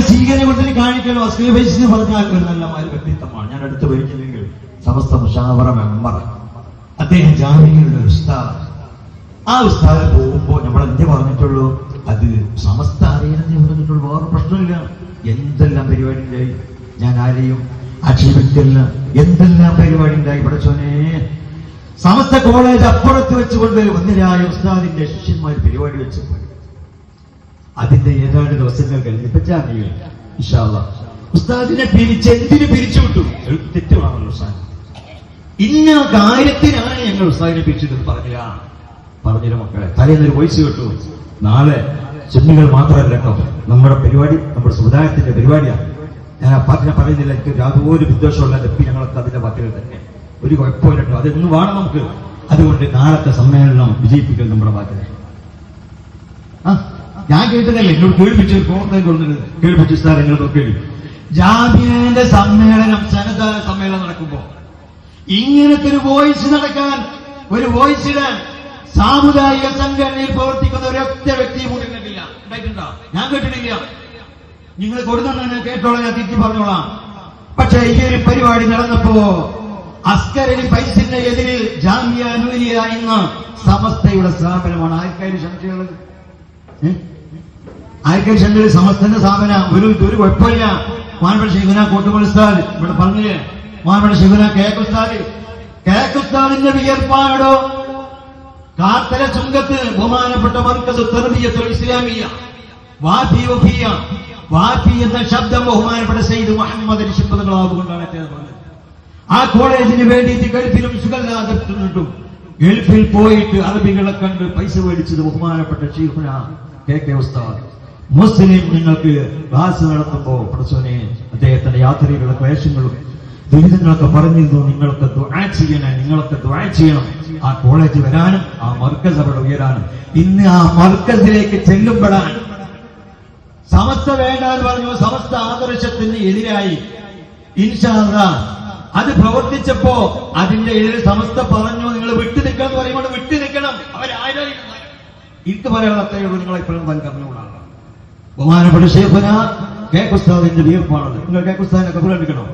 സ്വീകരണ കൊടുത്തിന് കാണിക്കലോ അസ്ലീബൈസ് എന്ന് പറഞ്ഞാൽ നല്ല മാതിരി വ്യക്തിത്വമാണ്. ഞാൻ അടുത്ത് വരിച്ചില്ലെങ്കിൽ സമസ്ത മുഷാവറ മെമ്പർ. അദ്ദേഹം ജാമ്യങ്ങളുടെ ഉസ്താദ്. ആ ഉസ്താദ് പോകുമ്പോ നമ്മൾ എന്ത് പറഞ്ഞിട്ടുള്ളൂ? അത് സമസ്ത അറിയണമെന്ന് പറഞ്ഞിട്ടുള്ളൂ. വേറെ പ്രശ്നമില്ല എന്തെല്ലാം പരിപാടി ഉണ്ടായി? ഞാൻ ആരെയും ആക്ഷേപിക്കല്ല എന്തെല്ലാം പരിപാടി ഉണ്ടായി? ഇവിടെ ചോനെ സമസ്ത കോളേജ് അപ്പുറത്ത് വെച്ചുകൊണ്ട് ഒന്നിരായ ഉസ്താദിന്റെ ശിഷ്യന്മാർ പരിപാടി വെച്ചപ്പോൾ അതിന്റെ ഏതാണ്ട് ദിവസങ്ങൾ കഴിഞ്ഞ് ഇപ്പൊ ജാമ്യയിൽ ഇഷാല്ല ഉസ്താദിനെ പിരിച്ച് എന്തിനു പിരിച്ചു വിട്ടു? ഒരു തെറ്റുമാണല്ലോ ഉസ്താദ്. ഇന്ന കാര്യത്തിനാണ് ഞങ്ങൾ ഉസ്താദിനെ പിരിച്ചിട്ട് പറഞ്ഞില്ല. പറഞ്ഞില്ല മക്കളെ തലേന്ന് ഒരു വോയിസ് കേട്ടു. നാളെ ചെമ്മികൾ മാത്രമല്ല കേട്ടോ നമ്മുടെ പരിപാടി നമ്മുടെ സമുദായത്തിന്റെ പരിപാടിയാണ്. ഞാൻ ആ പറയുന്നില്ല എനിക്ക് യാതൊരു വിദ്വേഷമുള്ള എപ്പി ഞങ്ങളൊക്കെ അതിന്റെ പാട്ടുകൾ തന്നെ. ഒരു കുഴപ്പമില്ല കേട്ടോ. അതൊന്നും വേണം നമുക്ക്. അതുകൊണ്ട് നാളത്തെ സമ്മേളനം വിജയിപ്പിക്കൽ നമ്മുടെ ആ, ഞാൻ കേട്ടതല്ലേ എന്നോട് കേൾപ്പിച്ച് പ്രവർത്തനം കൊണ്ടുവരുന്നത് കേൾപ്പിച്ചു സാർ എങ്ങനെ ജാമ്യന്റെ സമ്മേളനം സന്നദ്ധ സമ്മേളനം നടക്കുമ്പോ ഇങ്ങനത്തെ ഒരു വോയിസ് നടക്കാൻ ഒരു വോയിസ് ഇടാൻ സാമുദായിക സംഘടനയിൽ പ്രവർത്തിക്കുന്ന ഒരൊറ്റ വ്യക്തിയും കൂടി കണ്ടില്ല. ഉണ്ടായിട്ടുണ്ടോ? ഞാൻ കേട്ടിട്ടില്ല. നിങ്ങൾ കൊടുക്കുന്ന ഞാൻ കേട്ടോളാം ഞാൻ തിരിച്ചു പറഞ്ഞോളാം. പക്ഷെ ഈ ഒരു പരിപാടി നടന്നപ്പോ അസ്കരലി പൈസന്റെ എതിരിൽ ജാമ്യ നൂരിയ എന്ന സമസ്തയുടെ സ്ഥാപനമാണ്. ആർക്കാരും സംശയമുള്ളത്? ഏ? സംശയം സമസ്തന്റെ സ്ഥാപന ഒരു ഒരു കുഴപ്പമില്ല. മാനപ്പെട്ട ശിവന കോട്ടുമണിസ്ഥാൻ ഇവിടെ പറഞ്ഞില്ലേ? മാനപ്പെട്ട ശിവന കേക്ക് കേക്കുസ്താദിന്റെ വിയർപ്പാടോ കാത്തല ചുങ്കത്ത് ബഹുമാനപ്പെട്ട മർക്കസ് ഇസ്ലാമിയ. വാഫി വഫിയ. വാഫി എന്ന ശബ്ദം ബഹുമാനപ്പെട്ട സെയ്ദ് മുഹമ്മദ് ശബ്ദങ്ങളാവ് കൊണ്ടാണ് അദ്ദേഹം പറഞ്ഞത്. ആ കോളേജിന് വേണ്ടിയിട്ട് ഗൾഫിലും സുഖല്ലാതിട്ടും ഗൾഫിൽ പോയിട്ട് അറബികളെ കണ്ട് പൈസ മേടിച്ചത് ബഹുമാനപ്പെട്ട ഷീഖുന കെ കെ ഉസ്താദ്. മുസ്ലിം നിങ്ങൾക്ക് ക്ലാസ് നടത്തുമ്പോ പ്രസവനെ അദ്ദേഹത്തിന്റെ യാത്രയിലുള്ള ക്ലേശങ്ങളും ദുരിതങ്ങളൊക്കെ പറഞ്ഞിരുന്നു. നിങ്ങൾക്ക് ദ്വാ ചെയ്യണം നിങ്ങളൊക്കെ ദ്വാ ചെയ്യണം. ആ കോളേജ് വരാനും ആ മർക്കസ് അവിടെ ഉയരാനും. ഇന്ന് ആ മർക്കസിലേക്ക് ചെല്ലുമ്പോഴാൻ സമസ്ത വേണ്ട എന്ന് പറഞ്ഞു സമസ്ത ആദർശത്തിന് എതിരായി. ഇൻഷാദ അത് പ്രവർത്തിച്ചപ്പോ അതിന്റെ എതിരെ സമസ്ത പറഞ്ഞു നിങ്ങൾ വിട്ടു നിൽക്കണം എന്ന് പറയുമ്പോൾ വിട്ടു നിൽക്കണം. അവരായിരുന്നു ഇത് പറയാനുള്ള അത്രയുള്ള നിങ്ങളെ ഇപ്പോഴും താൻ കമ്മിയോടാണ് ബഹുമാനപ്പെട്ട ഷേഖുന കെ. കുസ്താദിന്റെ വീർപ്പാണത്. നിങ്ങൾ കെ. കുസ്താദിനെ കബൂൽ എടുക്കണം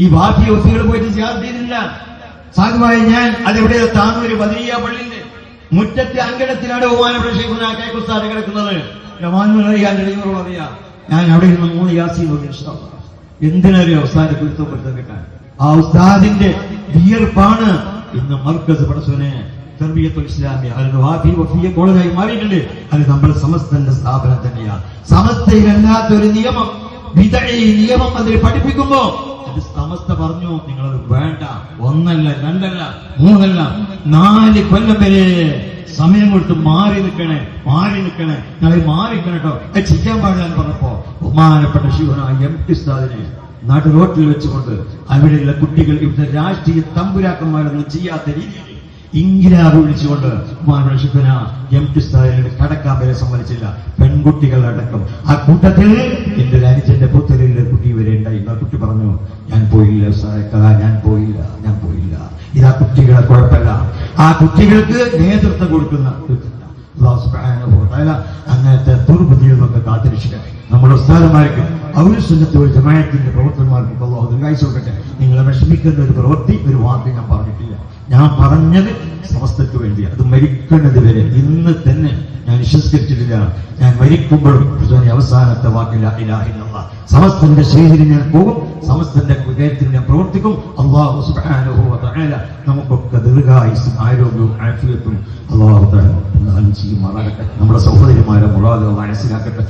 ഈ ബാക്കി ഒത്തുകൾ പോയിട്ട് ചേർത്ത് ചെയ്തില്ല സാധുവായി ഞാൻ അതെവിടെ താനൂര് ബദരിയ പള്ളിന്റെ മുറ്റത്തെ അങ്കണത്തിലാണ് ബഹുമാനപ്പെട്ട ഷേഖുന കെ. കുസ്താദ് കിടക്കുന്നത്. അറിയാം. ഞാൻ അവിടെ നിന്ന് മൂന്ന് യാസി എന്തിനറിയോ ഉസ്താദിന്റെ കുരുത്തപ്പെടുത്തം കിട്ടാൻ ആ ഉസ്താദിന്റെ വിയർപ്പാണ് ഇന്ന് മർക്കസ് പടസുനെ തർബിയത്തുൽ ഇസ്ലാമിയ അത് വാഫി വഫിയ കോളേജായി മാറിയിട്ടുണ്ട്. അത് നമ്മുടെ സമസ്തന്റെ സ്ഥാപനം തന്നെയാണ് സമസ്തയിലല്ലാത്ത ഒരു നിയമം വിതഴി നിയമം അതിൽ പഠിപ്പിക്കുമ്പോ അത് സമസ്ത പറഞ്ഞു നിങ്ങളത് വേണ്ട. ഒന്നല്ല രണ്ടല്ല മൂന്നല്ല നാല് കൊല്ലം വരെ സമയം കൊടുത്ത് മാറി നിൽക്കണേ മാറി നിൽക്കണേ. ഞങ്ങൾ മാറി നിൽക്കണം കേട്ടോ അത് ചെയ്യാൻ പാടില്ല എന്ന് പറഞ്ഞപ്പോ ബഹുമാനപ്പെട്ട ശിവനായ എം ടി ഉസ്താദിനെ നാട്ടു റോട്ടിൽ വെച്ചുകൊണ്ട് അവിടെയുള്ള കുട്ടികൾ ഇവിടുത്തെ രാഷ്ട്രീയ തമ്പുരാക്കന്മാരൊന്നും ചെയ്യാത്ത രീതിയിൽ ഇങ്കിരാറ് വിളിച്ചുകൊണ്ട് ശിവന എം ടി ഉസ്താദിനെ കടക്കാൻ വരെ സമ്മതിച്ചില്ല പെൺകുട്ടികളടക്കം. ആ കൂട്ടത്തിൽ എന്റെ അനുജന്റെ പുത്തലിന്റെ കുട്ടി വരെ ഉണ്ടായി. ആ കുട്ടി പറഞ്ഞു ഞാൻ പോയില്ല ഉസ്താദെ ഞാൻ പോയില്ല ഞാൻ പോയില്ല. ഇതാ കുട്ടികളെ കുഴപ്പമില്ല. ആ കുട്ടികൾക്ക് നേതൃത്വം കൊടുക്കുന്ന അങ്ങനത്തെ ദുർബുദ്ധിയിൽ നിന്നൊക്കെ നമ്മൾ നമ്മുടെ ഉസ്താദന്മാർക്ക് ഔരസുന്നത്ത് ഒരു ജമായത്തിന്റെ പ്രവർത്തകന്മാർക്ക് അള്ളാഹു ദീർഘായുസ് കൊടുക്കട്ടെ നിങ്ങളെ വിഷമിക്കുന്ന ഒരു പ്രവൃത്തി ഒരു വാക്ക് ഞാൻ പറഞ്ഞിട്ടില്ല. ഞാൻ പറഞ്ഞത് സമസ്തയ്ക്ക് വേണ്ടി അത് മരിക്കുന്നത് വരെ ഇന്ന് തന്നെ ഞാൻ വിശ്വസിച്ചിട്ടില്ല. ഞാൻ മരിക്കുമ്പോഴും അവസാനത്തെ വാക്കില്ല ഇലാഹില്ല സമസ്തന്റെ ശരീരം ഞാൻ പോകും സമസ്തന്റെ ഹൃദയത്തിൽ ഞാൻ പ്രവർത്തിക്കും. അള്ളാഹു സുബ്ഹാനഹു വ നമുക്കൊക്കെ ദീർഘായുസും ആരോഗ്യവും ആഫിയത്തും അള്ളാഹു ചെയ്യുമാറാകട്ടെ നമ്മുടെ സഹോദരിമാരെ മുറാദ് മനസ്സിലാക്കട്ടെ.